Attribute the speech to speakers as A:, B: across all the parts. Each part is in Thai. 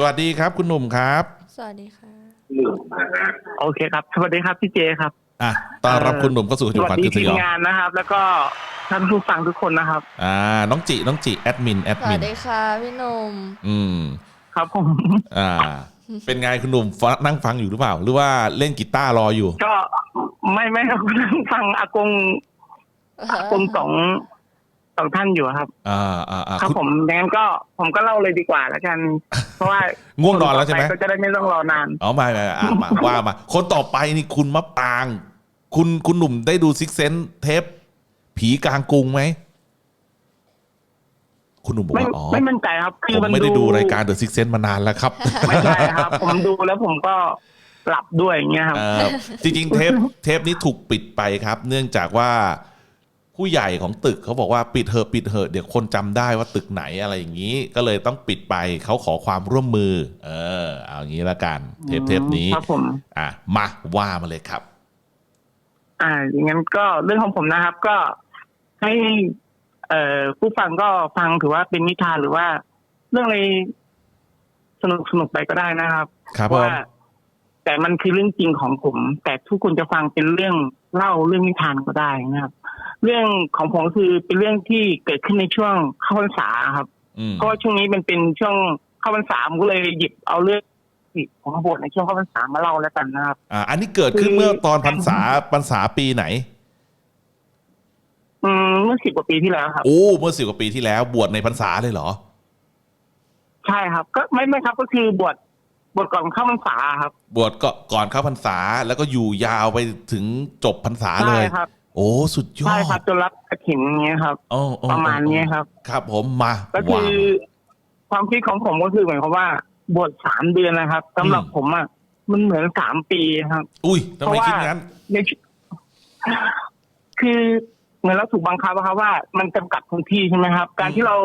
A: สวัสดีครับคุณหนุ่มครับ
B: สวัสดีค่ะ
C: โอเคครับ สวัสดีครับพี่เจครับ
A: อะต้อนรับคุณหนุ่มเข้าสู่
C: ส
A: จุด
C: วัส
A: ขวัญ
C: ดี
A: คือส
C: ที
A: ย
C: ม
A: อง
C: งานนะครับ แล้วก็ท่านผู้ฟังทุกคนนะครับ
A: อ่า น้องจิ น้องจิ แอดมิน แอด
B: ส
A: มิ
B: วัน สดีค่ะพี่หนุ่ม
A: อืม
C: ครับผม
A: อ่า เป็นไงคุณหนุ่มฟังนั่งฟังอยู่หรือเปล่า หรือว่าเล่นกีตาร์รออยู่
C: ก็ไม่ไม่ครับนั่งฟังอากงอากงสอง สองท่านอยู่ครับ
A: อ่าอ่าอ่า
C: ครับ
A: คุณ
C: ผมดังนั้นก็ผมก็เล่าเลยดีกว่าแล้วกัน เพราะว่า
A: ง่วงนอนแล้วใช่ไหม
C: คต่ปก็จะได้ไม่ต้องรอนาน
A: อ๋อไม่ไม่ไม่อะมาว่ามา คนต่อไปนี่คุณมะปาง คุณคุณหนุ่มได้ดูซิกเซนเทป ผีกลางกรุงไหม คุณหนุ่มบอก
C: ไม่
A: ว่าอ๋อ
C: ไม่มั่นใจครับ คื
A: ผ
C: อ
A: ม
C: มัน
A: ไม่ได้ดูรายการเดอะซิกเซนมานานแล้วครับ
C: ไม่ใช่ครับ ผมดูแล้วผมก็หลับด้วยอย่างเงี้ยครับ
A: เอ่อจริงๆ เทปเทปนี้ถูกปิดไปครับ เนื่องจากว่า ผู้ใหญ่ของตึกเขาบอกว่าปิดเถอะปิดเถอะเดี๋ยวคนจำได้ว่าตึกไหนอะไรอย่างนี้ ก็เลยต้องปิดไปเขาขอความร่วมมือ เออ เอางี้ละกัน เทปเทปนี้
C: ครับผม
A: อะมาว่ามาเลยครับ
C: อ่าอย่างนั้นก็เรื่องของผมนะครับ ก็ให้ เอ่อผู้ฟังก็ฟังถือว่าเป็นนิทานหรือว่า เรื่องอะไรสนุกสนุกไปก็ได้นะครับ
A: ครับผม
C: ว่า แต่มันคือเรื่องจริงของผม แต่ทุกคนจะฟังเป็นเรื่องเล่าเรื่องนิทานก็ได้นะครับ เรื่องของผมคือเป็นเรื่องที่เกิดขึ้นในช่วงเข้าพรรษาครับ
A: อืม
C: เพราะว่าช่วงนี้มันเป็นช่วงเข้าพรรษาผมก็เลยหยิบเอาเรื่องที่ผมบทในช่วงเข้าพรรษามาเล่าแล้วกันนะครับ
A: อ่า อันนี้เกิดขึ้น
C: คือ
A: เมื่อตอนพรรษาพรรษาปีไหน
C: อืมเมื่อสิบกว่าปีที่แล้วครับ
A: โอ้เมื่อสิบกว่าปีที่แล้ว บวชในพรรษาเลยเหรอ
C: ใช่ครับ ก็ไม่ไม่ครับ ก็คือบวชบวชก่อนเข้าพรรษาครับ
A: บวชก็ก่อนเข้าพรรษาแล้วก็อยู่ยาวไปถึงจบพรรษาเล
C: ใช่
A: ย
C: ครับ
A: โอ้สุดยอ
C: ใช่
A: ด
C: ครับจนรับกระถิ่นอย่างเงี้ยครับ
A: โอ้โอ้
C: ประมาณเนี้ยครับ
A: ครับ ผมมา
C: ก็คื
A: ว้า
C: อ
A: ว
C: ความคิดของผมก็คือเหมือนกับว่าบวชสามเดือนนะครับสำหรับ
A: อืม
C: ผมอะมันเหมือนสามปีครับ
A: อุ้ยทำไม
C: เพราะว่า
A: คิดงั้น
C: ในชคือเหมือนเราถูกบังคับอะครับว่ามันจำกัดพื้นที่ใช่ไหมครับ การที่เรา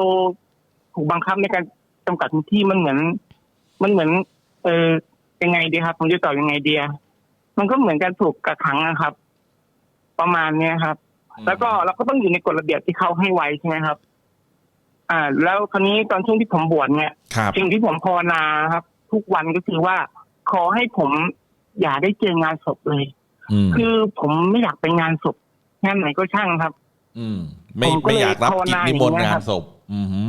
C: ถูกบังคับในการจำกัดพื้นที่มันเหมือน มันเหมือน เออยังไงดีครับผมจะตอบยังไงดีอะมันก็เหมือนการถูกกักขังนะครับ ประมาณเนี้ยครับ แล้วก็เราก็ต้องอยู่ในกฎระเบียบที่เขาให้ไว้ใช่ไหมครับ อ่า แล้วคราวนี้ตอนช่วงที่ผมบวชเนี่ย
A: ครับ
C: สิ่งที่ผมภาวนาครับ ทุกวันก็คือว่า ขอให้ผมอย่าได้เจองานศพเลย
A: อืม
C: คือผมไม่อยากไปงานศพงานไหนก็ช่างครับ
A: อืม ไม่
C: ผมก็
A: ไม่
C: เลย
A: อยากรับ
C: ภาว
A: กิจ
C: นา
A: นิมนต์
C: อย่างเงี้ย
A: งา
C: ครั
A: น
C: บ
A: ศพ อืมฮึ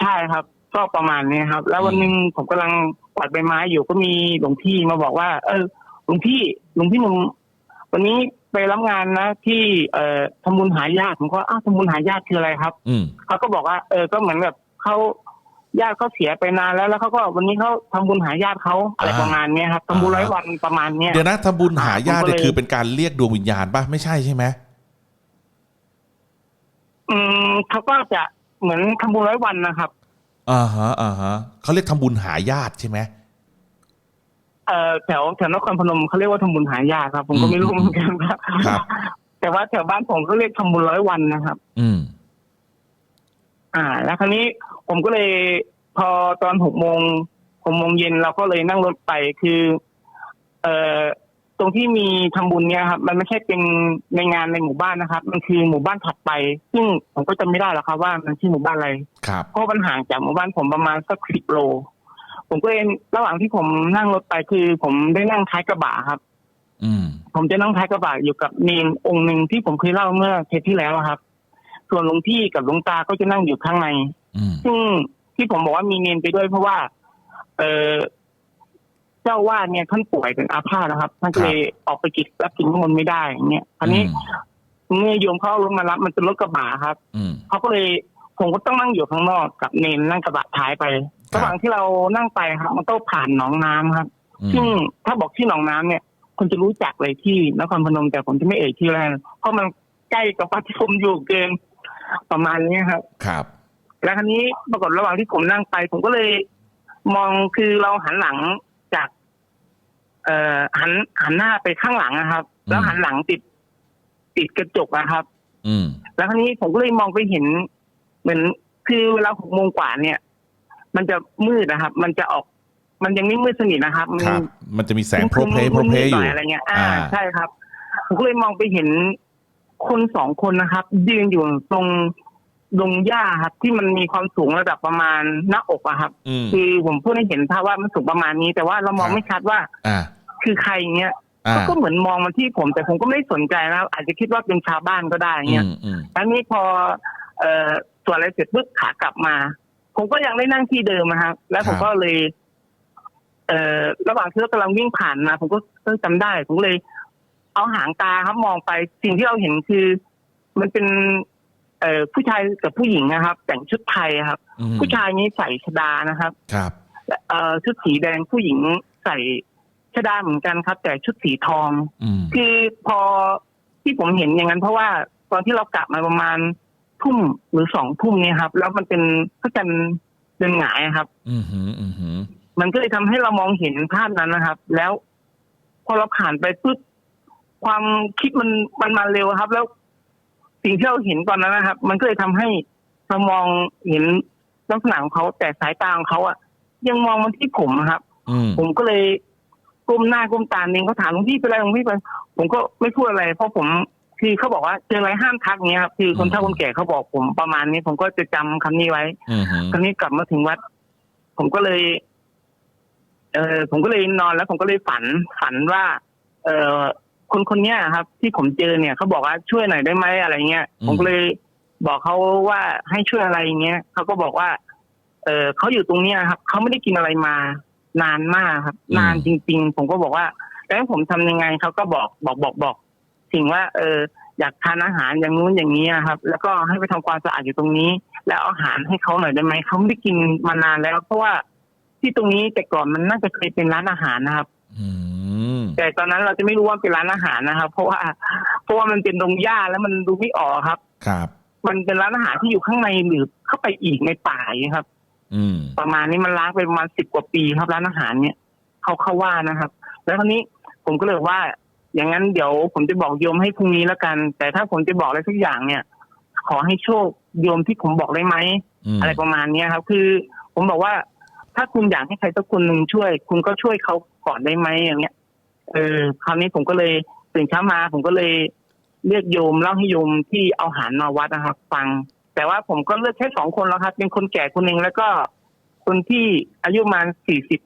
C: ใช่ครับ ก็ประมาณนี้ครับ แล้ววันหนึ่งผมกำลังกวาดใบไม้อยู่ก็มีหลวงพี่มาบอกว่า เออหลวงพี่หลวงพี่หนุ่มวันนี้ ไปรับงานนะที่เอ่อทำบุญหาญาติผมก็อ้าวทำบุญหาญาติคืออะไรครับ
A: อืม
C: เขาก็บอกว่า เออก็เหมือนแบบเขาญาติเขาเสียไปนานแล้ว แล้วเขาก็วันนี้เขาทำบุญหาญาติเขาอะไร
A: อ่า
C: ประมาณเนี้ยครับทำบุญ
A: อ่า
C: ร้อยวันประมาณเนี้ย
A: เดี๋ยวนะทำบุญหาญาติ
C: ผมก็
A: เนี่ย
C: เลย
A: คือเป็นการเรียกดวงวิญญาณป่ะไม่ใช่ใช่ไหม
C: อืมเขาก็จะเหมือนทำบุญร้อยวันนะครับ
A: อ่าฮะอ่าฮะเขาเรียกทำบุญหาญาติใช่ไหม
C: เอ่อแถวแถวนครพนมเขาเรียกว่าทำบุญหายาครับ ผมก็ไม่รู้
A: อืม
C: เหมือนกันครับ
A: ครับ
C: แต่ว่าแถวบ้านผมก็เรียกทำบุญร้อยวันนะครับ
A: อืม
C: อ่า แล้วคราวนี้ผมก็เลยพอตอนหกโมงหกโมงเย็นเราก็เลยนั่งรถไปคือ เอ่อตรงที่มีทำบุญเนี่ยครับ มันไม่ใช่เป็นในงานในหมู่บ้านนะครับ มันคือหมู่บ้านถัดไป ซึ่งผมก็จำไม่ได้หรอกครับว่ามันชื่อหมู่บ้านอะไร
A: ครับ
C: เพราะมันห่างจากหมู่บ้านผมประมาณสักสิบโล ผมก็เลยระหว่างที่ผมนั่งรถไปคือ ผมได้นั่งท้ายกระบะครับ
A: อืม
C: ผมจะนั่งท้ายกระบะอยู่กับเนนองค์หนึ่งที่ผมเคยเล่าเมื่อเทปที่แล้วอะครับ ส่วนหลวงพี่กับหลวงตาก็จะนั่งอยู่ข้างใน
A: อืม
C: ซึ่งที่ผมบอกว่ามีเนนไปด้วยเพราะว่า เออเจ้าว่าเนี่ยท่านป่วยเป็นอาพาธนะครับท่านก็เลยออกไปกิจรับกินน้ำมนต์ไม่ได้อย่างเงี้ยคราวนี้เมื่อโยมเขาเอารถมารับมันเป็นรถกระบะครับ
A: อืม
C: เขาก็เลยผมก็ต้องนั่งอยู่ข้างนอกกับเนนนั่งกระบะท้ายไป
A: ค รับ
C: ระหว่างที่เรานั่งไปครับ มันต้องผ่านหนองน้ำครับ
A: อื
C: ซึ่ง
A: ม
C: ถ้าบอกที่หนองน้ำเนี่ยคุณจะรู้จักเลยที่นครพนมแต่ผมจะไม่เอ่ยชื่อแล้วกันเพราะมันใกล้กับวัดที่ผมอยู่เกินประมาณนี้ครับ
A: ครับ
C: แล้วครั้นี้ปรากฏระหว่างที่ผมนั่งไป ผมก็เลย มองคือเราหันหลังจาก เอ่อหันหันหน้าไปข้างหลังนะครับ แล้วหันหลังติดติดกระจกนะครับ
A: อืม
C: แล้วครั้นี้ผมก็เลยมองไปเห็น เหมือนคือเวลาหกโมงกว่าเนี่ย มันจะมืดนะครับ มันจะออก มันยังไม่มืดสนิทนะครับมัน
A: ครับ มันจะมีแสงโพรเพลโพรเพล
C: มืดๆ
A: อ
C: ห
A: ยู่
C: น่อะไรเงี้ยอ่า
A: อ่า
C: ใช่ครับผมก็เลยมองไปเห็นคนสองคนนะครับยืนอยู่ตรงดงหญ้าครับ ที่มันมีความสูงระดับประมาณหน้าอกอะครับ
A: อืม
C: คือผมพูดให้เห็นภาพว่ามันสูงประมาณนี้ แต่ว่าเรามอง
A: ครับ
C: ไม่ชัดว่า
A: อ่า
C: คือใครเงี้ย
A: อ่า
C: ก็เหมือนมองมาที่ผมแต่ผมก็ไม่ได้สนใจนะครับ อาจจะคิดว่าเป็นชาวบ้านก็ได้
A: อื
C: เงี้ย
A: มอืม
C: แล้วนี้พอเอ่อส่วนอะไรเสร็จปุ๊บขากลับมา ผมก็ยังได้นั่งที่เดิมนะครับ แล้วผมก็เลย เอ่อระหว่างที่เรากำลังวิ่งผ่านมา ผมก็เออจำได้ ผมก็เลย เอาหางตาครับมองไปสิ่งที่เราเห็นคือ มันเป็น เอ่อผู้ชายกับผู้หญิงนะครับ แต่งชุดไทยครับ
A: อืม
C: ผู้ชายนี้ใส่ชดานะครับ
A: ครับ
C: เอ่อชุดสีแดงผู้หญิงใส่ชดาเหมือนกันครับ แต่ชุดสีทอง
A: อืม
C: คือพอที่ผมเห็นอย่างนั้น เพราะว่าตอนที่เรากลับมาประมาณ ทุ่มหรือสองทุ่มเนี่ยครับ แล้วมันเป็นพระจันทร์เดินหงายอะครับ
A: อืมหืมอืมหืม
C: มันก็เลยทำให้เรามองเห็นภาพนั้นนะครับ แล้วพอเราผ่านไปปุ๊บความคิดมันมันมาเร็วครับ แล้วสิ่งที่เราเห็นตอนนั้นนะครับ มันก็เลยทำให้เรามองเห็นลักษณะของเขาแต่สายตาของเขาอะยังมองมาที่ผมอะครับ
A: อืม
C: ผมก็เลยก้มหน้าก้มตาเองเขาถามหลวงพี่เป็นไรหลวงพี่เป็นผมก็ไม่พูดอะไร เพราะผม คือเขาบอกว่าเจออะไรห้ามทักเนี้ยครับคือคนเฒ่าคนแก่เขาบอกผมประมาณนี้ผมก็จะจำคำนี้ไว้
A: อืมหืม
C: คราวนี้กลับมาถึงวัด ผมก็เลย เออผมก็เลยนอนแล้ว ผมก็เลยฝันฝันว่า เออคนคนเนี้ยครับ ที่ผมเจอเนี่ยเขาบอกว่าช่วยหน่อยได้ไหมอะไรเงี้ยผมก็เลยบอกเขาว่าให้ช่วยอะไรเงี้ยเขาก็บอกว่า เออเขาอยู่ตรงเนี้ยครับเขาไม่ได้กินอะไรมา นานมากครับ นานจริง ๆ ผมก็บอกว่าแล้วให้ผมทำยังไงเขาก็บอกบอกบอกบอก สิ่งว่าเอออยากทานอาหารอย่างนู้นอย่างนี้อะครับ แล้วก็ให้ไปทำความสะอาดอยู่ตรงนี้ แล้วเอาอาหารให้เขาหน่อยได้ไหมเขาไม่ได้กินมานานแล้ว เพราะว่าที่ตรงนี้แต่ก่อนมันน่าจะเคยเป็นร้านอาหารนะครับ
A: อืม
C: แต่ตอนนั้นเราจะไม่รู้ว่าเป็นร้านอาหารนะครับ เพราะว่าเพราะว่ามันเป็นดงหญ้าแล้วมันดูไม่ออกครับ
A: ครับ
C: มันเป็นร้านอาหารที่อยู่ข้างในหรือเข้าไปอีกในป่าอย่างเงี้ยครับ
A: อืม
C: ประมาณนี้มันล้างไปประมาณสิบกว่าปีครับร้านอาหารเนี่ยเขาเขาว่านะครับ แล้วคราวนี้ผมก็เลยว่า อย่างนั้นเดี๋ยวผมจะบอกโยมให้พรุ่งนี้แล้วกัน แต่ถ้าผมจะบอกอะไรสักอย่างเนี่ย ขอให้โชคโยมที่ผมบอกได้ไหม
A: อืม
C: อะไรประมาณเนี้ยครับ คือ ผมบอกว่า ถ้าคุณอยากให้ใครสักคนหนึ่งช่วย คุณก็ช่วยเขาก่อนได้ไหมอย่างเงี้ยเออคราวนี้ผมก็เลยตื่นเช้ามา ผมก็เลยเรียกโยมเล่าให้โยมที่เอาอาหารมาวัดนะครับ ฟัง แต่ว่าผมก็เลือกแค่สองคนแล้วครับเป็นคนแก่คนหนึ่งแล้วก็คนที่อายุประมาณสี่สิบ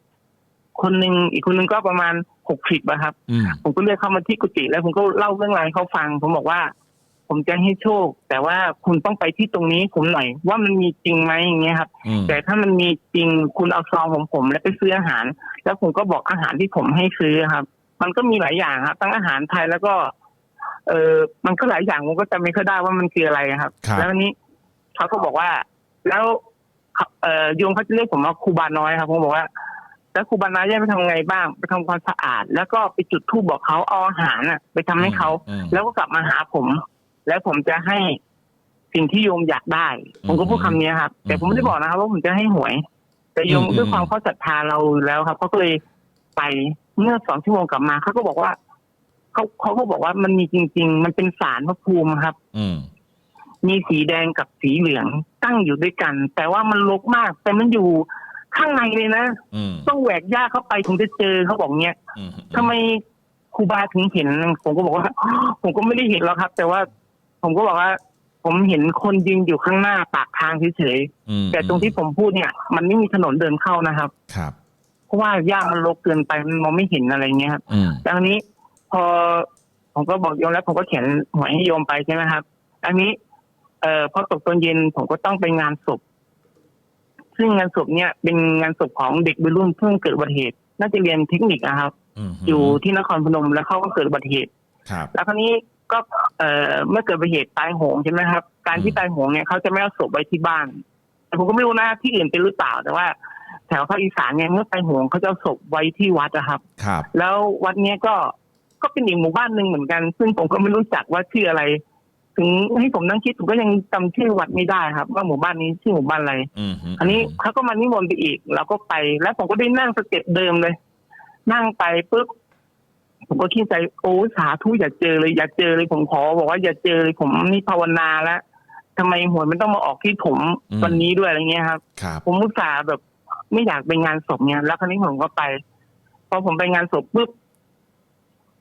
C: คนหนึ่งอีกคนหนึ่งก็ประมาณหกสิบอะครับ
A: อืม
C: ผมก็เรียกเข้ามาที่กุฏิแล้วผมก็เล่าเรื่องราวให้เขาฟัง ผมบอกว่า ผมจะให้โชค แต่ว่าคุณต้องไปที่ตรงนี้ผมหน่อย ว่ามันมีจริงไหมอย่างเงี้ยครับ
A: อืม
C: แต่ถ้ามันมีจริงคุณเอาซองของผมแล้วไปซื้ออาหาร แล้วผมก็บอกอาหารที่ผมให้ซื้อครับ มันก็มีหลายอย่างครับทั้งอาหารไทยแล้วก็ เออมันก็หลายอย่างผมก็จำไม่ค่อยได้ว่ามันคืออะไรครับ
A: ครับ
C: แล้วอันนี้เขาก็บอกว่า แล้วเอ่อโยมเขาจะเรียกผมว่าครูบาน้อยครับผมบอกว่า แล้วครูบาน้อยจะไปทำไงบ้าง ไปทำความสะอาด แล้วก็ไปจุดธูปบอกเขาเอาอาหารน่ะ ไปทำให้เขา
A: อืม
C: แล้วก็กลับมาหาผม แล้วผมจะให้สิ่งที่โยมอยากได้ ผมก็พูดคำนี้ครับ แต่ผมไม่ได้บอกนะครับว่าผมจะให้หวย แต่โยม
A: อืม
C: ด้วยความเขาศรัทธาเราอยู่แล้วครับเขาก็เลยไปเมื่อสองชั่วโมงกลับมาเขาก็บอกว่าเขาเขาก็บอกว่ามันมีจริง ๆ มันเป็นสารพระภูมิครับ
A: อืม
C: มีสีแดงกับสีเหลืองตั้งอยู่ด้วยกัน แต่ว่ามันรกมาก แต่มันอยู่ ข้างในเลยนะ
A: อืม
C: ต้องแหวกหญ้าเข้าไปถึงจะเจอเขาบอกเนี้ย
A: อืม
C: ทำไมครูบาถึงเห็น ผมก็บอกว่า ผมก็ไม่ได้เห็นหรอกครับ แต่ว่า ผมก็บอกว่า ผมเห็นคนยืนอยู่ข้างหน้าปากทางเฉย
A: อืม
C: ๆแต่ตรงที่ผมพูดเนี่ย มันไม่มีถนนเดินเข้านะครับ
A: ครับ
C: เพราะว่าหญ้ามันรกเกินไปมันมองไม่เห็นอะไรเงี้ยครับ
A: อืม
C: ดังนี้พอผมก็บอกโยมแล้วผมก็เขียนหวยให้โยมไปใช่ไหมครับ อันนี้ เอ่อพอตกตอนเย็นผมก็ต้องไปงานศพ ซึ่งงานศพเนี่ยเป็นงานศพของเด็กวัยรุ่นเพิ่งเกิดอุบัติเหตุ น่าจะเรียนเทคนิคนะครับ
A: อืม
C: อยู่ที่นครพนมแล้วเขาก็เกิดอุบัติเหตุ
A: ครับ
C: แล้วคราวนี้ก็เอ่อเมื่อเกิดอุบัติเหตุตายโหงใช่ไหมครับ การที่
A: อืม
C: ตายโหงเนี่ยเขาจะไม่เอาศพไว้ที่บ้านแต่ผมก็ไม่รู้นะที่อื่นเป็นหรือเปล่าแต่ว่าแถวภาคอีสานเนี่ยเมื่อตายโหงเขาจะเอาศพไว้ที่วัดนะครับ
A: ครับ
C: แล้ววัดเนี้ยก็ก็เป็นอีกหมู่บ้านหนึ่งเหมือนกัน ซึ่งผมก็ไม่รู้จักว่าชื่ออะไร ถึงให้ผมนั่งคิดผมก็ยังจำชื่อวัดไม่ได้ครับ ว่าหมู่บ้านนี้ชื่อหมู่บ้านอะไร
A: อืม
C: อันนี้เขาก็มานิมนต์ไปอีกเราก็ไป แล้วผมก็ได้นั่งสเต็ปเดิมเลย นั่งไปปุ๊บผมก็คิดใจโอ้สาธุอย่าเจอเลยอย่าเจอเลยผมขอบอกว่าอย่าเจอเลยผมนี่ภาวนาแล้วทำไมหวยมันต้องมาออกที่ผมวันนี้ด้วยอะไรเงี้ยครับ
A: ครับ
C: ผมมุตส่าห์แบบไม่อยากไปงานศพเนี่ยแล้วคราวนี้ผมก็ไป พอผมไปงานศพปุ๊บ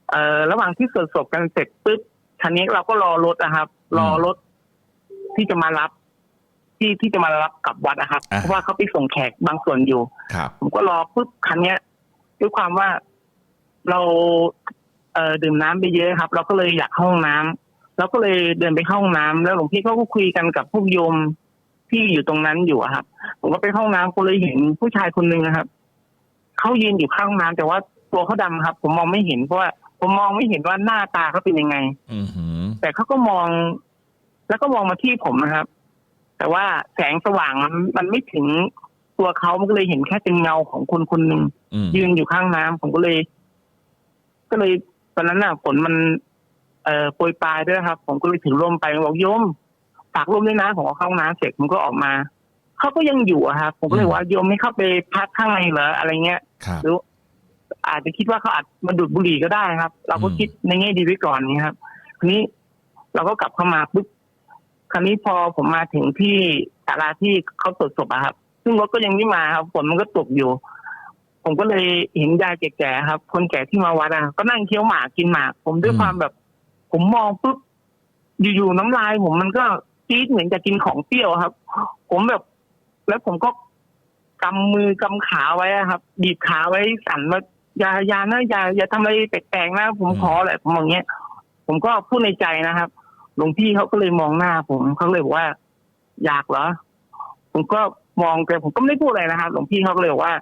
C: เอ่อระหว่างที่สวดศพกันเสร็จปุ๊บ คันนี้เราก็รอรถนะครับ รอรถที่จะมารับ ที่ที่จะมารับกลับวัดนะครับ
A: อ่า
C: เพราะว่าเขาไปส่งแขกบางส่วนอยู่
A: ครับ
C: ผมก็รอปุ๊บคันเนี้ยด้วยความว่าเราเอ่อดื่มน้ำไปเยอะครับ เราก็เลยอยากเข้าห้องน้ำเราก็เลยเดินไปเข้าห้องน้ำแล้วหลวงพี่ก็คุยกันกับพวกโยมที่อยู่ตรงนั้นอยู่อะครับ ผมก็ไปเข้าห้องน้ำก็เลยเห็นผู้ชายคนหนึ่งนะครับเขายืนอยู่ข้างห้องน้ำแต่ว่าตัวเขาดำครับ ผมมองไม่เห็นเพราะว่า ผมมองไม่เห็นว่าหน้าตาเขาเป็นยังไง
A: อือหือ
C: แต่เขาก็มอง แล้วก็มองมาที่ผมนะครับ แต่ว่าแสงสว่างมันมันไม่ถึงตัวเขามันก็เลยเห็นแค่เป็นเงาของคนคนหนึ่ง
A: อืม
C: ยืนอยู่ข้างน้ำผมก็เลย ก็เลยตอนนั้นน่ะฝนมัน เอ่อโปรยปลายด้วยครับ ผมก็เลยถือร่มไปบอกโยมฝากร่มด้วยนะผมเอาเข้าห้องน้ำเสร็จผมก็ออกมาเขาก็ยังอยู่อะครับผมก็เลยว่าโยมไม่เข้าไปพักข้างในเหรออะไรเงี้ย
A: ครับ
C: หรือ อาจจะคิดว่าเขาอาจมาดูดบุหรี่ก็ได้ครับ เราก็
A: อืม
C: คิดในแง่ดีไว้ก่อนนี่ครับทีนี้เราก็กลับเข้ามาปุ๊บคราวนี้พอผมมาถึงที่ศาลาที่เขาตรวจศพอะครับ ซึ่งรถก็ยังไม่มาครับฝนมันก็ตกอยู่ ผมก็เลยเห็นยายแก่ๆครับ คนแก่ที่มาวัดอะก็นั่งเคี้ยวหมากกินหมาก ผมด้วยความแบบ ผมมองปุ๊บอยู่ๆน้ำลาย ผมมันก็จี๊ดเหมือนจะกินของเปรี้ยวครับ ผมแบบ แล้วผมก็กำมือกำขาไว้อะครับบีบขาไว้สั่นว่า อย่าอย่านะอย่าอย่าทำอะไรแปลกๆนะผมขอแหละผมอย่างเงี้ย ผมก็พูดในใจนะครับหลวงพี่เขาก็เลยมองหน้าผมเขาเลยบอกว่า อยากเหรอ ผมก็มองแต่ผมก็ไม่ได้พูดอะไรนะครับหลวงพี่เขาก็เลยบอกว่า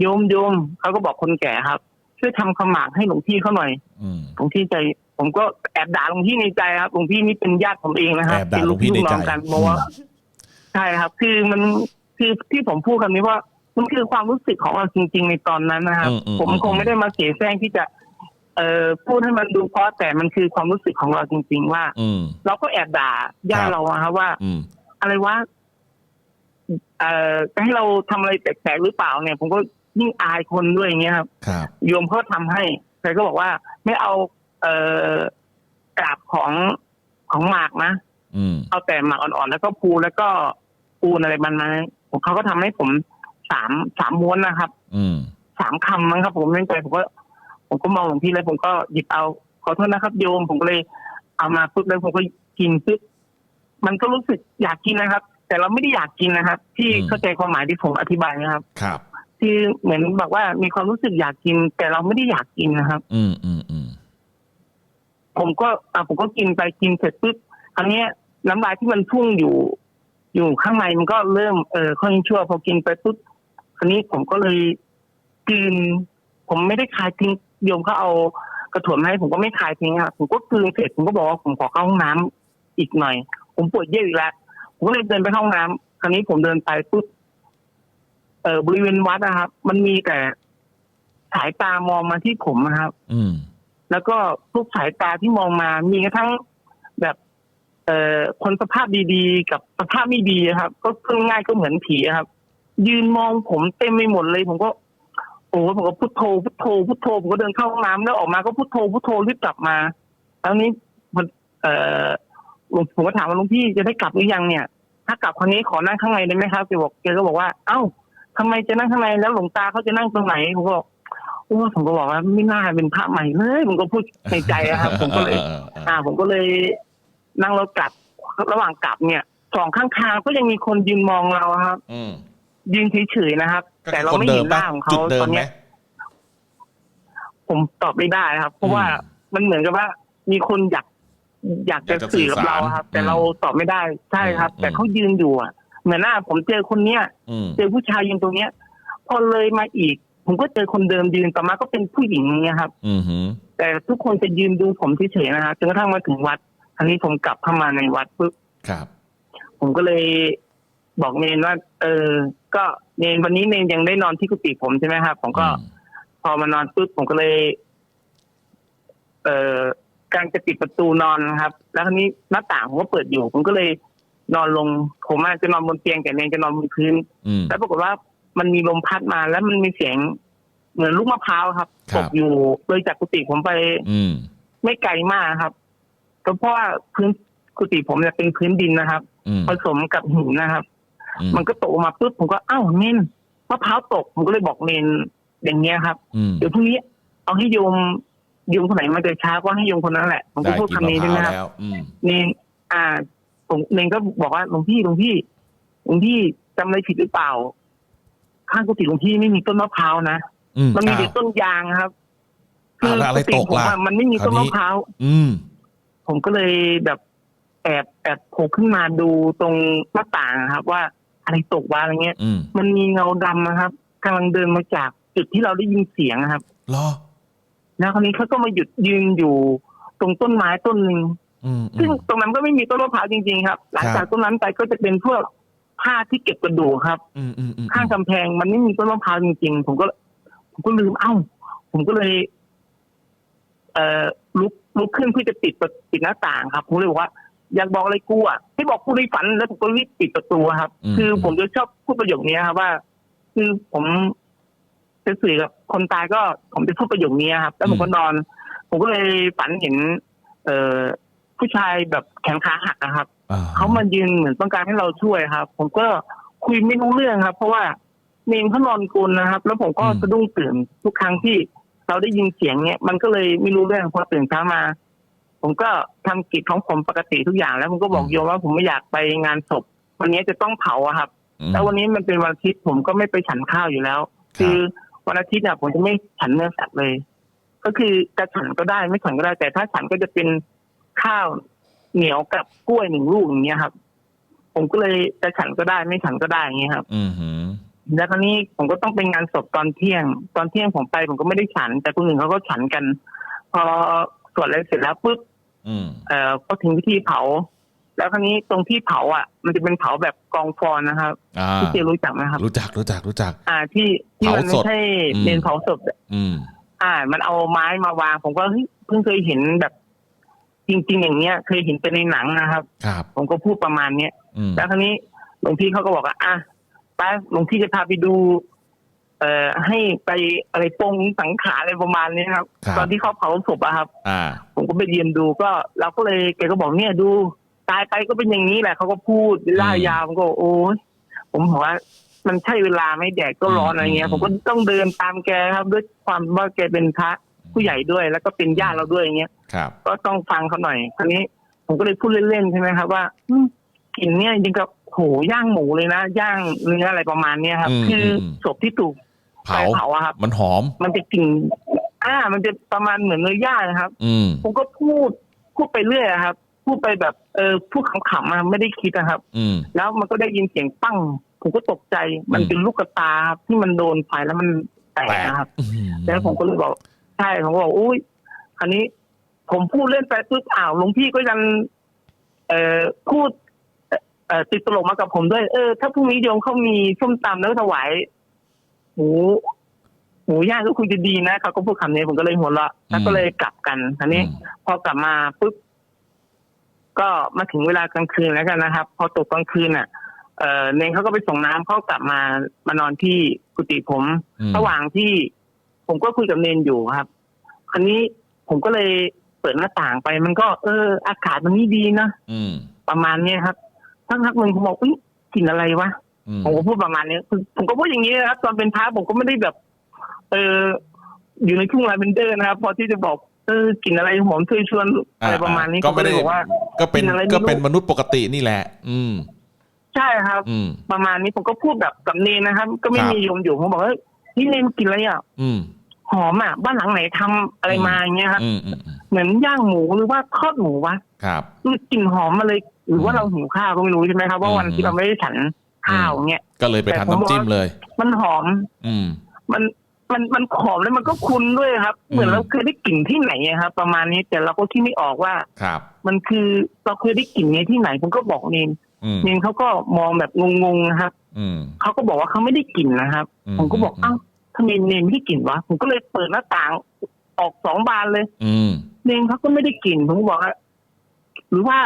C: โยมโยมเขาก็บอกคนแก่ครับ ช่วยทำขมากให้หลวงพี่เขาหน่อย
A: อืม
C: หลวงพี่ใจ ผมก็แอบด่าหลวงพี่ในใจครับหลวงพี่นี่เป็นญาติผมเองนะครับ
A: แอบด่า
C: เป็น
A: หล
C: ลู
A: ว
C: ก
A: งพี่
C: พี่
A: ใน
C: ลูก
A: ใจ
C: น้องกันเพราะว่าใช่ครับ คือมันคือที่ผมพูดคำนี้ว่า มันคือความรู้สึกของเราจริง ๆ ในตอนนั้นนะครับ
A: อืมอืม
C: ผมคงไม่ได้มาเสียแซงที่จะ เอ่อพูดให้มันดูเพราะแต่มันคือความรู้สึกของเราจริง ๆ ว่า
A: อืม
C: เราก็แอบด่าญา
A: ครั
C: ติ
A: บ
C: เราอะครับว่า
A: อืม
C: อะไรวะเอ่อจะให้เราทำอะไรแปลกๆหรือเปล่าเนี่ย ผมก็ยิ่งอายคนด้วยอย่างเงี้ยครับ
A: ครับ
C: โยมเขาทำให้ใครก็บอกว่าไม่เอาเอ่อกราบของของหมากนะ
A: อืม
C: เอาแต่หมากอ่อนๆ แล้วก็ภูแล้วก็ปูนอะไรมันมาผมเขาก็ทำให้ผม สามสามม้วนนะครับ
A: อืม
C: สามคำมั้งครับผมไม่ใจผมก็ผมก็มองหลวงพี่แล้วผมก็หยิบเอาขอโทษนะครับโยมผมก็เลย เอามาปุ๊บแล้วผมก็กินปุ๊บมันก็รู้สึกอยากกินนะครับ แต่เราไม่ได้อยากกินนะครับ ที่
A: อืม
C: เข้าใจความหมายที่ผมอธิบายนะครับ
A: ครับ
C: ที่เหมือนบอกว่ามีความรู้สึกอยากกิน แต่เราไม่ได้อยากกินนะครับ
A: อืมอืมอืม
C: ผมก็อะผมก็กินไปกินเสร็จปุ๊บคราวเนี้ยน้ำลายที่มันพุ่งอยู่ อยู่ข้างในมันก็เริ่มเออค่อยชั่วพอกินไปปุ๊บ คราวนี้ผมก็เลยกลืนผมไม่ได้คายทิ้งโยมเขาเอากระถวนมาให้ผมก็ไม่คายทิ้งครับผมก็กลืนเสร็จผมก็บอกว่าผมขอเข้าห้องน้ำอีกหน่อย ผมปวดเยี่ยวอีกแล้วผมก็เลยเดินไปเข้าห้องน้ำคราวนี้ผมเดินไปปุ๊บเออบริเวณวัดนะครับ มันมีแต่สายตามองมาที่ผมนะครับ
A: อืม
C: แล้วก็ทุกสายตาที่มองมา มีกระทั่งแบบ เอ่อคนสภาพดีๆ กับสภาพไม่ดีอะครับ ก็เพิ่งง่ายก็เหมือนผีอะครับ ยืนมองผมเต็มไปหมดเลย ผมก็ โอ้โหผมก็พุทโธพุทโธพุทโธผมก็เดินเข้าห้องน้ำแล้วออกมาก็พุทโธพุทโธรีบกลับมาแล้วนี้มันเอ่อหลวงผมก็ถามว่าหลุงพี่จะได้กลับหรือยังเนี่ย ถ้ากลับคนนี้ขอนั่งข้างในได้ไหมครับแกบอกแกก็บอกว่า เอ้าทำไมจะนั่งข้างในแล้วหลวงตาเขาจะนั่งตรงไหนผมก็บอกโอ้ผมก็บอกว่าไม่น่าเป็นพระใหม่เลยผมก็พูดในใจอะครับผมก็เลย
A: ออออเออ
C: อ่า ผมก็เลยนั่งรถกลับระหว่างกลับเนี่ยสองข้างทางก็ยังมีคนยืนมองเราครับ
A: อืม
C: ยืนเฉยๆนะครับ
A: ก็
C: แต่
A: คือ
C: เรา
A: คน
C: ไม่
A: เดิ
C: เห็
A: ม
C: นห
A: ปะ
C: น้าของ
A: จุ
C: เขา
A: ดเดิ
C: ต
A: ม
C: อน
A: ไหม
C: เนี้ยผมตอบไม่ได้ครับ เพราะว่า
A: อืม
C: มันเหมือนกับว่า มีคนอยากอยากจะ
A: อยากจะ
C: สื่อกับ
A: สื่อสาร
C: เราครับ แต่
A: อืม
C: เราตอบไม่ได้ใช่ครับ
A: อืม
C: แต่เขายืนอยู่อะเหมือนหน้าผมเจอคนเนี้ย
A: อืม
C: เจอผู้ชายยืนตรงเนี้ย พอเลยมาอีก ผมก็เจอคนเดิมยืนต่อมาก็เป็นผู้หญิงอย่างเงี้ยครับ
A: อืมหืม
C: แต่ทุกคนจะยืนดูผมเฉยๆนะครับจนกระทั่งมาถึงวัดอันนี้ผมกลับเข้ามาในวัดปุ๊บ
A: ครับ
C: ผมก็เลย บอกเนนว่า เออ ก็เนนวันนี้เนนยังได้นอนที่กุฏิผมใช่ไหมครับผมก็
A: อืม
C: พอมานอนปุ๊บผมก็เลย เอ่อการจะปิดประตูนอนนะครับ แล้วคราวนี้หน้าต่างผมก็เปิดอยู่ ผมก็เลยนอนลง ผมอาจจะนอนบนเตียงแต่เนนจะนอนบนพื้น
A: อืม
C: แล้วปรากฏว่ามันมีลมพัดมา แล้วมันมีเสียง เหมือนลูกมะพร้าวครับ
A: ครั
C: ต
A: บ
C: กอยู่เลยจากกุฏิผมไป
A: อืม
C: ไม่ไกลมากครับ ก็เพราะว่าพื้นกุฏิผมเนี่ยเป็นพื้นดินนะครับ
A: อืม
C: ผสมกับหินนะครับ
A: อื ม
C: มันก็ตกออกมาปุ๊บผมก็อ้าวเนนมะพร้าวตกผมก็เลยบอกเนนอย่างเงี้ยครับ
A: อืม
C: เดี๋ยวพรุ่งนี้เอาให้โยมโยมคนไหนมาแต่เช้าก็ให้โยมคนนั้นแหละผมก็
A: ได้
C: พูด
A: กิน
C: คำ
A: มะ
C: นี้
A: พ
C: ใช่ไหม
A: ร้าว
C: ครับ
A: แล้วอืม
C: เนนอ่าผมเนนก็บอกว่าหลวงพี่หลวงพี่หลวงพี่จำอะไรผิดหรือเปล่า ข้างกุฏิหลวงพี่ไม่มีต้นมะพร้าวนะ
A: อืม
C: มันมี
A: อ้า
C: แต่
A: ว
C: ต้นยางครับ
A: อ้าวแล้วอะไร
C: กุฏิ
A: ตก
C: ผม
A: ล่ะ
C: อะมันไม่มีต้น
A: คราวนี้
C: มะพร้าว
A: อืม
C: ผมก็เลยแบบแอบแอบโผล่ขึ้นมาดูตรงหน้าต่างอะครับ ว่า อะไรตกวะอะไรเงี้ย
A: อืม
C: มันมีเงาดำนะครับกำลังเดินมาจากจุดที่เราได้ยินเสียงอะครับ
A: เหรอ
C: แล้วคราวนี้เขาก็มาหยุดยืนอยู่ตรงต้นไม้ต้นหนึ่ง
A: อืมอื
C: ซึ่ง
A: ม
C: ตรงนั้นก็ไม่มีต้นมะพร้าวจริงๆครับ หลัง
A: ครับ
C: จากต้นนั้นไปก็จะเป็นพวกผ้าที่เก็บกระดูกครับ
A: อืมอืมอืม
C: ข้างกำแพงมันไม่มีต้นมะพร้าวจริงๆ ผมก็ ผมก็ลืมเอ้า ผมก็เลย เอ่อลุกลุกขึ้นเพื่อจะปิดประปิดหน้าต่างครับ ผมเลยบอกว่า อยากบอกอะไรกูอะให้บอกกูในฝันแล้วผมก็รีบปิดประตูครับคือผมจะชอบพูดประโยคนี้ครับว่า คือผมจะสื่อกับคนตายก็ผมจะพูดประโยคนี้ครับ แล้วผมก็นอน ผมก็เลยฝันเห็น เอ่อผู้ชายแบบแขนขาหักนะครับ
A: อ่
C: เขามายืนเหมือนต้องการให้เราช่วยครับ ผมก็คุยไม่รู้เรื่องครับ เพราะว่าเนมเขานอนกลนนะครับ แล้วผมก็สะดุ้งตื่นทุกครั้งที่เราได้ยินเสียงเนี้ยมันก็เลยไม่รู้เรื่องพอตื่นเช้ามา ผมก็ทำกิจของผมปกติทุกอย่าง แล้วผมก็บอกโยมว่าผมไม่อยากไปงานศพ วันนี้จะต้องเผาอะครับ
A: อืม
C: แล้ววันนี้มันเป็นวันอาทิตย์ผมก็ไม่ไปฉันข้าวอยู่แล้ว
A: ครับ
C: คือวันอาทิตย์เนี่ยผมจะไม่ฉันเนื้อสัตว์เลย ก็คือจะฉันก็ได้ไม่ฉันก็ได้ แต่ถ้าฉันก็จะเป็นข้าวเหนียวกับกล้วยหนึ่งลูกอย่างเงี้ยครับ ผมก็เลยจะฉันก็ได้ไม่ฉันก็ได้อย่างเงี้ยครับ
A: อืมหืม
C: แล้วคราวนี้ผมก็ต้องไปงานศพตอนเที่ยง ตอนเที่ยงผมไปผมก็ไม่ได้ฉัน แต่คนอื่นเขาก็ฉันกัน พอสวดอะไรเสร็จแล้วปุ๊บ
A: อืม
C: เอ่อก็ถึงพิธีเผา แล้วคราวนี้ตรงที่เผาอะ มันจะเป็นเผาแบบกองฟอนนะครับ
A: อ่า
C: ที่เจรู้จักไหมครับ
A: รู้จักรู้จักรู้จัก
C: อ่าที่ที่มัน
A: เผาส
C: ไม่
A: ด
C: ใช่
A: อืม
C: เมนเผาศพอะ
A: อืม
C: อ่า มันเอาไม้มาวาง ผมก็เฮ้ยเพิ่งเคยเห็นแบบ จริง ๆ อย่างเงี้ย เคยเห็นเป็นในหนังนะครับ
A: ครับ
C: ผมก็พูดประมาณเนี้ย
A: อืม
C: แล้วคราวนี้หลวงพี่เขาก็บอกว่าอะไปหลวงพี่จะพาไปดู เอ่อให้ไปอะไรปรงสังขารอะไรประมาณนี้ครับ
A: ครับ
C: ตอนที่เขาเผาศพอะครับ
A: อ่า
C: ผมก็ไปเรียนดูก็เราก็เลยแกก็บอกเนี่ยดู ตายไปก็เป็นอย่างนี้แหละเขาก็พูดล่ายาวผมก็ โอ้ยผมบอกว่ามันใช่เวลาไหม่แดดก็ร้อนอะไรเงี้ย ผมก็ต้องเดินตามแกครับ ด้วยความว่าแกเป็นพระผู้ใหญ่ด้วย แล้วก็เป็นญาติเราด้วยอย่างเงี้ย
A: ครับ
C: ก็ต้องฟังเขาหน่อยคราวนี้ผมก็เลยพูดเล่นๆใช่ไหมครับ ว่าอืมกลิ่นเนี่ยจริงๆกับโหย่างหมูเลยนะย่างเนื้ออะไรประมาณเนี้ยครับ
A: อืม
C: คืออ
A: ม
C: ศพที่ถูกไฟ
A: เผา
C: เผาอะครับ
A: มันหอม
C: มันจะกลิ่น อ่า มันจะประมาณเหมือนเนื้อย่างนะครับ
A: อืม
C: ผมก็พูดพูดไปเรื่อยอะครับ พูดไปแบบเออพูดขำๆมาไม่ได้คิดนะครับ
A: อืม
C: แล้วมันก็ได้ยินเสียงปั้ง ผมก็ตกใจมัน
A: อืม
C: เป็นลูกกระตาครับที่มันโดนไฟแล้วมันแตก
A: แตก
C: นะครับ
A: อืม
C: แล้วผมก็เลยบอกใช่ผมก็บอกอุ้ยอันนี้ ผมพูดเล่นไปปุ๊บอ้าวหลวงพี่ก็ยัง เอ่อพูด เอ่อเอ่อติดตลกมากับผมด้วย เออ ถ้าพรุ่งนี้โยมเขามีส้มตำแล้วถวายหมู หมูย่างก็คุยจะดีนะเขาก็พูดคำนี้ผมก็เลยหัวเราะแล้วก็เลยกลับกันอันนี้ พอกลับมาปุ๊บก็มาถึงเวลากลางคืนแล้วกันนะครับ พอตกกลางคืนอะเออเนงเขาก็ไปส่งน้ำเขากลับมามานอนที่กุฏิผม
A: อืม
C: ระหว่างที่ผมก็คุยกับเนนอยู่ครับคราวนี้ผมก็เลยเปิดหน้าต่างไป มันก็ เออ อากาศมันนี่ดีนะ
A: อืม
C: ประมาณเนี้ยครับสักพักหนึ่งผมบอกอุ้ยกลิ่นอะไรวะ
A: อืม
C: ผมก็พูดประมาณนี้คือผมก็พูดอย่างนี้นะครับ ตอนเป็นพระผมก็ไม่ได้แบบ เอออยู่ในทุ่งลาเวนเดอร์นะครับ พอที่จะบอกเออกลิ่นอะไรหอมช่วยชวนอะไรประมาณนี้
A: ก็
C: ผม
A: ไม่
C: ก็เล
A: ได้
C: ยบอกว่า
A: ก็เป็น
C: กินอะไรไม่รู้
A: ก็เป็นมนุษย์ปกตินี่แหละ อืม
C: ใช่ครับ
A: อืม
C: ประมาณนี้ผมก็พูดแบบกับเนนนะครับ ก็ไม่
A: ครับ
C: มีโยมอยู่ผมบอกเฮ้ยนี่เนนกินอะไรอะ
A: อืม
C: หอมอะบ้านหลังไหนทำอะไรมาอย่างเงี้ยครับ
A: อืมอืมอืม
C: เหมือนย่างหมูหรือว่าทอดหมูวะ
A: ครับ
C: คือกลิ่นหอมมาเลย หรือว่า
A: อืม
C: เราหิวข้าวก็ไม่รู้ใช่ไหมครับว่าวัน
A: อืม
C: ที่เราไม่ได้ฉันข้าวเงี้ย
A: ก็เลยไปทำน้ำจิ้มเลย
C: มันหอม
A: อืม
C: มัน มันมันหอมแล้วมันก็คุ้นด้วยครับ เหมือน
A: อืม
C: เราเคยได้กลิ่นที่ไหนอะครับ ประมาณนี้แต่เราก็คิดไม่ออกว่า
A: ครับ
C: มันคือเราเคยได้กลิ่นนี้ที่ไหนผมก็บอกเนน
A: อืม
C: เนนเขาก็มองแบบงงๆนะครับ
A: อืม
C: เขาก็บอกว่าเขาไม่ได้กลิ่นนะครับ ผมก็บอกเอ้าทำไมเนนไม่ได้กลิ่นวะผมก็เลยเปิดหน้าต่างออกสองบานเลย
A: อืม
C: เนงเขาก็ไม่ได้กลิ่นผมก็บอกว่าหรือว่า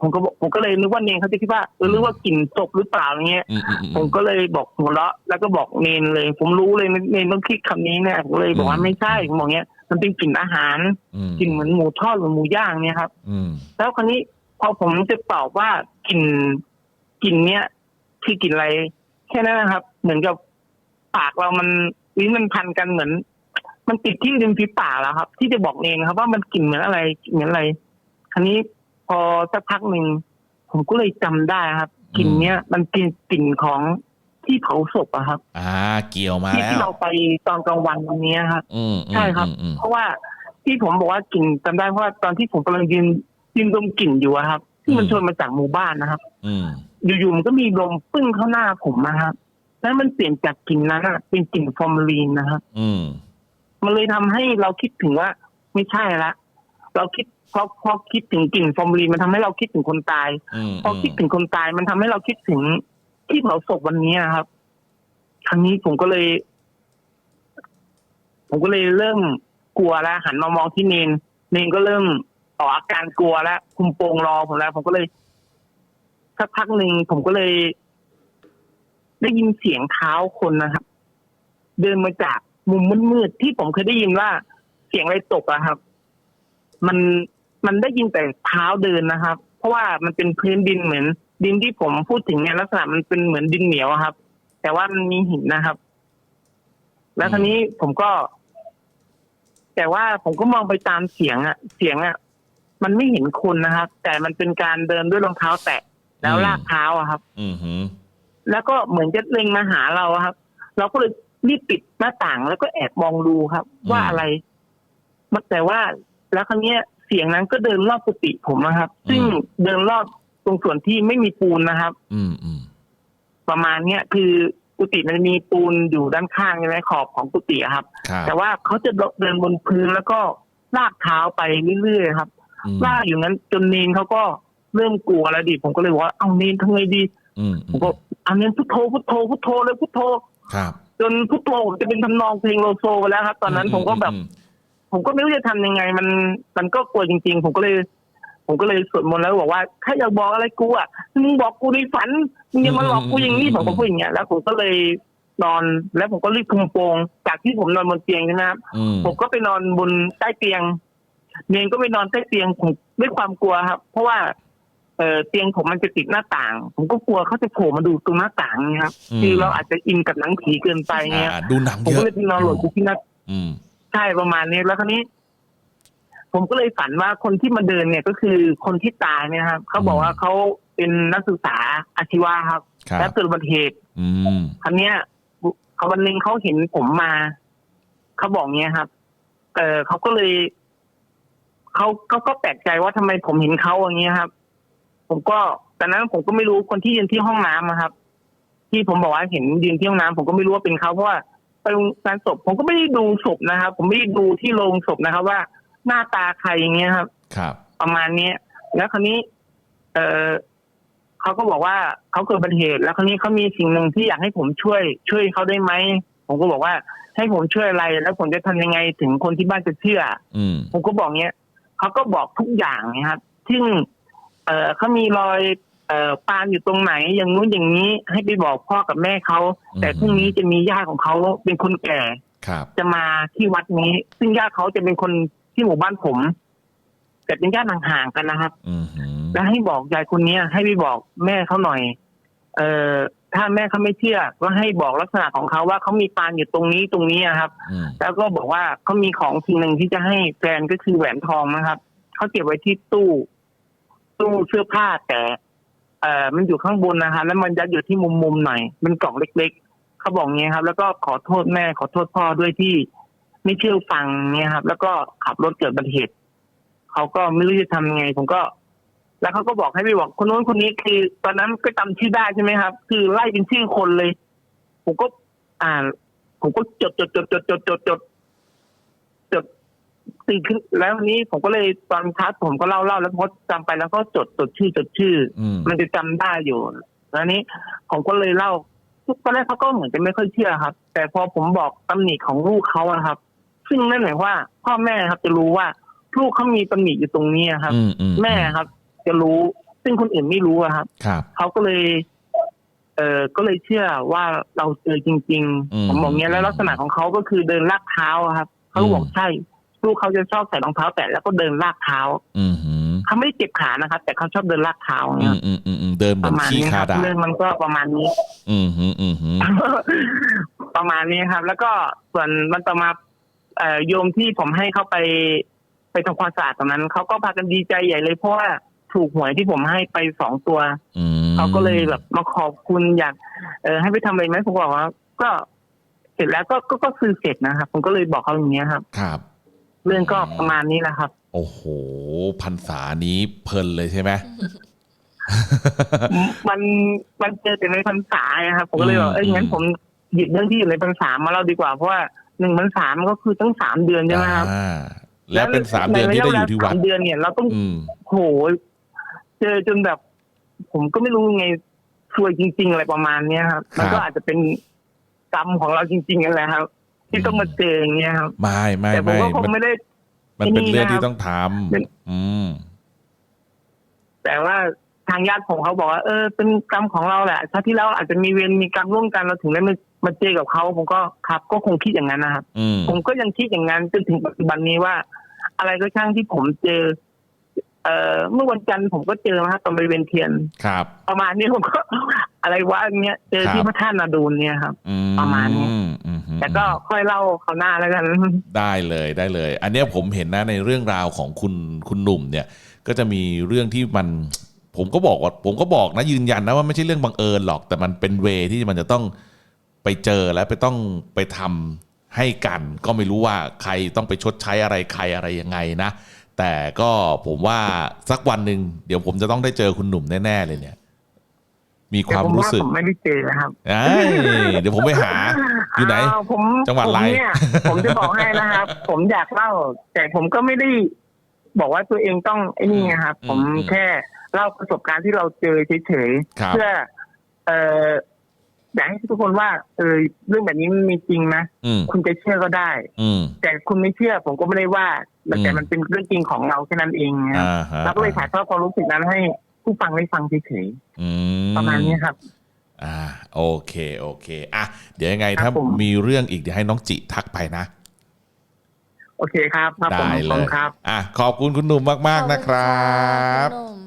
C: ผมก็บอกผมก็เลยนึกว่าเนงเขาจะคิดว่าเออหรือว่ากลิ่นศพหรือเปล่าอย่างเงี้ย
A: อืมอืมอืม
C: ผมก็เลยบอกหัวเราะแล้วก็บอกเนนเลย ผมรู้เลยเนนต้องคิดคำนี้แน่ผมเลยบอกว่า
A: อืม
C: ไม่ใช่ผมบอกเงี้ย มันเป็นกลิ่นอาหาร
A: อืม
C: กลิ่นเหมือนหมูทอดหรือหมูย่างเนี่ยครับ
A: อืม
C: แล้วคราวนี้พอผมจะตอบว่ากลิ่นกลิ่นเนี้ยคือกลิ่นอะไร แค่นั้นนะครับ เหมือนกับปากเรามันลิ้นมันพันกันเหมือน มันติดที่ริมฝีปากแล้วครับ ที่จะบอกเองครับ ว่ามันกลิ่นเหมือนอะไรกลิ่นเหมือนอะไร คราวนี้พ อสักพักหนึ่งผมก็เลยจำได้ครับกลิ่นเนี้ย มันกลิ่นกลิ่นของที่เผาศพอะครับ
A: อ่า เกี่ยวมา
C: ที่
A: แล้
C: ที่
A: ว
C: เราไปตอนกลางวันวันนี้ครับ
A: อืมอืม
C: ใช่ครับ
A: อืม
C: เพราะว่าที่ผมบอกว่ากลิ่นจำได้เพราะว่าตอนที่ผมกำลังยืนยืนดมกลิ่นอยู่อะครับที่มันชวนมาจากหมู่บ้านนะครับ
A: อืม
C: อยู่ๆมันก็มีลมปึ้งเข้าหน้าผมนะครับแล้วมันเปลี่ยนจากกลิ่นนั้นอะเป็นกลิ่นฟอร์มาลีนนะครับ
A: อืม
C: มันเลยทำให้เราคิดถึงว่าไม่ใช่ละเราคิด พอพอคิดถึงกลิ่นฟอร์มาลีนมันทำให้เราคิดถึงคนตาย
A: อืม
C: พอคิดถึงคนตายมันทำให้เราคิดถึงที่เผาศพวันนี้ครับครั้งนี้ผมก็เลย ผมก็เลยเริ่มกลัวแล้วหันมามองที่เนนเนนก็เริ่มออกอาการกลัวแล้วคุมโปงรอผมแล้ว ผมก็เลยสักพักหนึ่งผมก็เลย ได้ยินเสียงเท้าคนนะครับ เดินมาจากมุมมืดๆที่ผมเคยได้ยินว่าเสียงอะไรตกอะครับ มัน มันได้ยินแต่เท้าเดินนะครับ เพราะว่ามันเป็นพื้นดินเหมือน ดินที่ผมพูดถึงเนี่ยลักษณะมันเป็นเหมือนดินเหนียวอะครับ แต่ว่ามันมีหินนะครับ แล้วทีนี้ผมก็ แต่ว่าผมก็มองไปตามเสียงอะเสียงอะมันไม่เห็นคนนะครับ แต่มันเป็นการเดินด้วยรองเท้าแตะแล้วลากเท้าอะครับ
A: อืมหืม
C: แล้วก็เหมือนจะเล็งมาหาเราอะครับ เราก็เลยรีบปิดหน้าต่างแล้วก็แอบมองดูครับ ว่าอะไรมันแต่ว่าแล้วครั้งนี้ย เสียงนั้นก็เดินรอบกุฏิผมนะครับ ซึ่งเดินรอบตรงส่วนที่ไม่มีปูนนะครับ
A: อืมอืม
C: ประมาณเนี้ยคือกุฏิมันจะมีปูนอยู่ด้านข้างใช่ไหมขอบของกุฏิอะครับ
A: ครับ
C: แต่ว่าเขาจะเดินบนพื้นแล้วก็ลากเท้าไปเรื่อยๆครับ
A: อืม
C: ลากอยู่นั้นจนเนนเขาก็เริ่มกลัวแล้วดิผมก็เลยบอกว่าเอาเนนทำไงดี
A: อืม
C: ผมก็เอาเนนพุทโธพุทโธพุทโธเลยพุทโธ
A: ครับ
C: จนพุทโธผมจะเป็นทำนองเพลงโลโซไปแล้วครับ ตอนนั้นผมก็แบบ
A: อืม
C: ผมก็ไม่รู้จะทำยังไง มันมันก็กลัวจริง ๆ ผมก็เลย ผมก็เลยสวดมนต์แล้วบอกว่าถ้าอยากบอกอะไรกูอะมึงบอกกูในฝันมึงอย่ามาหลอกกูอย่างนี้ผมก็พูดอย่างเงี้ยแล้วผมก็เลยนอนแล้วผมก็รีบคลุมโปงจากที่ผมนอนบนเตียงใช่ไหมครับ
A: อืม
C: ผมก็ไปนอนบนใต้เตียงเนนก็ไปนอนใต้เตียงผมด้วยความกลัวครับ เพราะว่าเออเตียงผมมันจะติดหน้าต่าง ผมก็กลัวเขาจะโผล่มาดูตรงหน้าต่างเนะครับคือเราอาจจะอินกับหนังผีเกินไปเงี้ย
A: อ่าดูหนัง
C: ผม
A: เย
C: ก็
A: อะ
C: เลยไปนอนหลบอยู่ที่หน้า
A: อืม
C: ใช่ประมาณนี้แล้วคราวนี้ ผมก็เลยฝันว่าคนที่มาเดินเนี่ยก็คือคนที่ตายเนี่ยครับเขาบอกว่าเขาเป็นนักศึกษาอาชีวะครับ
A: ครับ
C: และเกิดอุบัติเหตุ
A: อืม
C: ครั้งเนี้ยเขาวันหนึ่งเขาเห็นผมมาเขาบอกเนี้ยครับ เออเขาก็เลยเขาเขาก็แปลกใจว่าทำไมผมเห็นเขาอย่างเงี้ยครับ ผมก็ตอนนั้นผมก็ไม่รู้คนที่ยืนที่ห้องน้ำอะครับ ที่ผมบอกว่าเห็นยืนที่ห้องน้ำผมก็ไม่รู้ว่าเป็นเขาเพราะว่า ไปงานศพผมก็ไม่ได้ดูศพนะครับ ผมไม่ได้ดูที่โรงศพนะครับ ว่าหน้าตาใครอย่างเงี้ยครับ
A: ครับ
C: ประมาณเนี้ยแล้วคราวนี้ เออเขาก็บอกว่าเขาเกิดอุบัติเหตุ แล้วคราวนี้เขามีสิ่งหนึ่งที่อยากให้ผมช่วย ช่วยเขาได้ไหมผมก็บอกว่าให้ผมช่วยอะไร แล้วผมจะทำยังไงถึงคนที่บ้านจะเชื่อ
A: อืม
C: ผมก็บอกเนี้ยเขาก็บอกทุกอย่างนะครับซึ่งเออเขามีรอย เอ่อปานอยู่ตรงไหนอย่างนู้นอย่างนี้ให้ไปบอกพ่อกับแม่เขา แต่พรุ่งนี้จะมีญาติของเขาเป็นคนแก่
A: ครับ
C: จะมาที่วัดนี้ ซึ่งญาติเขาจะเป็นคนที่หมู่บ้านผม แต่เป็นญาติห่างๆกันนะครับ
A: อืมหืม
C: แล้วให้บอกยายคนเนี้ย ให้ไปบอกแม่เขาหน่อย เอ่อถ้าแม่เขาไม่เชื่อก็ให้บอกลักษณะของเขาว่าเขามีปานอยู่ตรงนี้ตรงนี้อะครับ
A: อืม
C: แล้วก็บอกว่าเขามีของสิ่งหนึ่งที่จะให้แฟนก็คือแหวนทองนะครับเขาเก็บไว้ที่ตู้ ตู้เสื้อผ้าแต่ เอ่อมันอยู่ข้างบนนะฮะแล้วมันยัดอยู่ที่มุมมุมหน่อยเป็นกล่องเล็ก ๆเขาบอกงี้ครับ แล้วก็ขอโทษแม่ขอโทษพ่อด้วยที่ ไม่เชื่อฟังเนี่ยครับ แล้วก็ขับรถเกิดบัติเหตุเขาก็ไม่รู้จะทำไง ผมก็ แล้วเขาก็บอกให้ไปบอกคนนู้นคนนี้คือ ตอนนั้นก็จาชื่อได้ใช่ไหมครับ คือไล่เป็นชื่อคนเลย ผมก็ อ่านผมก็จดจดจดจดจดจด ตื่นขึ้นแล้ววันนี้ผมก็เลยตอนพักผมก็เล่าเล่าแล้วพอจำไปแล้วก็จดจดชื่อจดชื่อ
A: อืม
C: มันจะจำได้อยู่แล้วนี้ผมก็เลยเล่าตอนแรกเขาก็เหมือนจะไม่ค่อยเชื่อครับ แต่พอผมบอกตำหนิของลูกเขาอะครับ ซึ่งนั่นหมายว่า พ่อแม่ครับจะรู้ว่าลูกเขามีตำหนิอยู่ตรงนี้อะครับ
A: อืมอืม
C: แม่ครับ จะรู้ซึ่งคนอื่นไม่รู้อะครับ
A: ครับ
C: เขาก็เลย เออก็เลยเชื่อว่าเราเจอจริง
A: อืม
C: ๆผมบอกเงี้ยแล้วลักษณะของเขาก็คือเดินลากเท้าอะครับเขาก็บอก
A: อืม
C: ใช่ ลูกเขาจะชอบใส่รองเท้าแตะแล้วก็เดินลากเท้า
A: อืมหืม
C: เขาไม่ได้เจ็บขานะครับ แต่เขาชอบเดินลากเท้า
A: อื
C: เงี้
A: ม
C: ย
A: อืมอืมอืมเดินเห
C: ป
A: มือน
C: ระมาณ
A: ขี้
C: นี้ค
A: คา
C: รับ
A: ดาบ
C: เรื่องมันก็ประมาณนี้
A: อืมหืมอืมหืม
C: ประมาณนี้ครับ แล้วก็ส่วนมันต่อมาเอ่อโยมที่ผมให้เขาไปไปทำความสะอาดตรงนั้นเขาก็พากันดีใจใหญ่เลยเพราะว่าถูกหวยที่ผมให้ไปสองตัว
A: อืม
C: เขาก็เลยแบบมาขอบคุณอยากเออให้ไปทำอะไรไหมผมบอกว่า ก็เสร็จแล้วก็ก็ก็คือเสร็จนะครับ ผมก็เลยบอกเขาอย่างเงี้ยครับ
A: ครับ
C: เรื่องก็ประมาณนี้แหละครับ
A: โอ้โหพรรษานี้เพลินเลยใช่ไหม
C: มันมันเจอแต่ในพรรษาไงครับผมก็เลยบอกเอ้ยงั้นผมหยิบเรื่องที่อยู่ในพรรษามาเล่าดีกว่าเพราะว่าหนึ่งพรรษามันก็คือตั้งสามเดือนใช่ไหมครับ
A: อ่าแล้วเป็นสามเดือนที่ได้อยู่ที่วัด
C: สามเดือนเนี่ยเราต้อง
A: อืม
C: โหเจอจนแบบ ผมก็ไม่รู้ไงช่วยจริง ๆ อะไรประมาณเนี้ยครับ มันก็อาจจะเป็นกรรมของเราจริงๆนั่นแหละครับ ที่ต้องมาเจออย่างเงี้ยครับ
A: ไม่ไม่
C: แต่ผม
A: ไม่
C: ก็คง
A: มัน
C: ไม่ได้
A: มันเป็นเรื่อง
C: ไม่นี่นะครับ
A: ที่ต้องท
C: เป็นำ
A: อืม
C: แต่ว่าทางญาติผมเขาบอกว่าเออเป็นกรรมของเราแหละชาติที่แล้วอาจจะมีเวรมีกรรมร่วมกันเราถึงได้มามาเจอกับเขาผมก็ครับ ก็คงคิดอย่างนั้นนะครับ
A: อืม
C: ผมก็ยังคิดอย่างนั้นจนถึงปัจจุบันนี้ว่า อะไรก็ช่างที่ผมเจอ เอ่อเมื่อวันจันทร์ผมก็เจอนะครับตอนไปเวียนเทียน
A: ครับ
C: ประมาณนี้ผมก็ อะไรวะอย่างเงี้ยเจอที่พระธาตุนาดูนเนี่ยครับ
A: อื
C: ประมาณนี้
A: อืม
C: แต่ก็ค่อยเล่าเขาวหน้าแล้วกัน
A: ได้เลยได้เลย อันเนี้ยผมเห็นนะในเรื่องราวของคุณคุณหนุ่มเนี่ย ก็จะมีเรื่องที่มัน ผมก็บอกว่าผมก็บอกนะยืนยันนะว่าไม่ใช่เรื่องบังเอิญหรอก แต่มันเป็นเวที่มันจะต้องไปเจอและไปต้องไปทำให้กัน ก็ไม่รู้ว่าใครต้องไปชดใช้อะไรใครอะไรยังไงนะ แต่ก็ผมว่าสักวันหนึ่งเดี๋ยวผมจะต้องได้เจอคุณหนุ่มแน่ๆเลยเนี่ย มีความ
C: แต่ผม
A: รู้
C: ว่า
A: สึก
C: ผมไม่ได้เจอนะครับ
A: เอ้ยเดี๋ยวผมไปหาอยู่ไหนา
C: วผม
A: จังหวัดอะไร
C: ผมเนี่ยผมจะบอกให้นะครับ ผมอยากเล่า แต่ผมก็ไม่ได้บอกว่าตัวเองต้องไอ้นี่ไงครับผมแค่เล่าประสบการณ์ที่เราเจอเฉย
A: ครับ
C: ๆเพื่อ เอ่ออยากให้ทุกคนว่า เออเรื่องแบบนี้มันมีจริงนะ
A: อืม
C: คุณจะเชื่อก็ได้
A: อืม
C: แต่คุณไม่เชื่อ ผมก็ไม่ได้ว่า
A: อืม
C: แต่มันเป็นเรื่องจริงของเราแค่นั้นเองนะครับ
A: อ่าฮะ
C: เราก็เลยถ่ายทอดความรู้สึกนั้นให้ผู้ฟังได้ฟังเฉย
A: อื
C: ๆประมาณนี้ครับ
A: อ่าโอเคโอเคอะเดี๋ยวยังไง
C: ครั
A: ถ้า
C: บผม
A: มีเรื่องอีกเดี๋ยวให้น้องจิทักไปนะ
C: โอเคครับครับผม
A: ได้
C: ข
A: เล
C: อบคุ
A: ย
C: ณครับ
A: อะขอบคุณคุณหนุ่มมาก ๆ นะครับ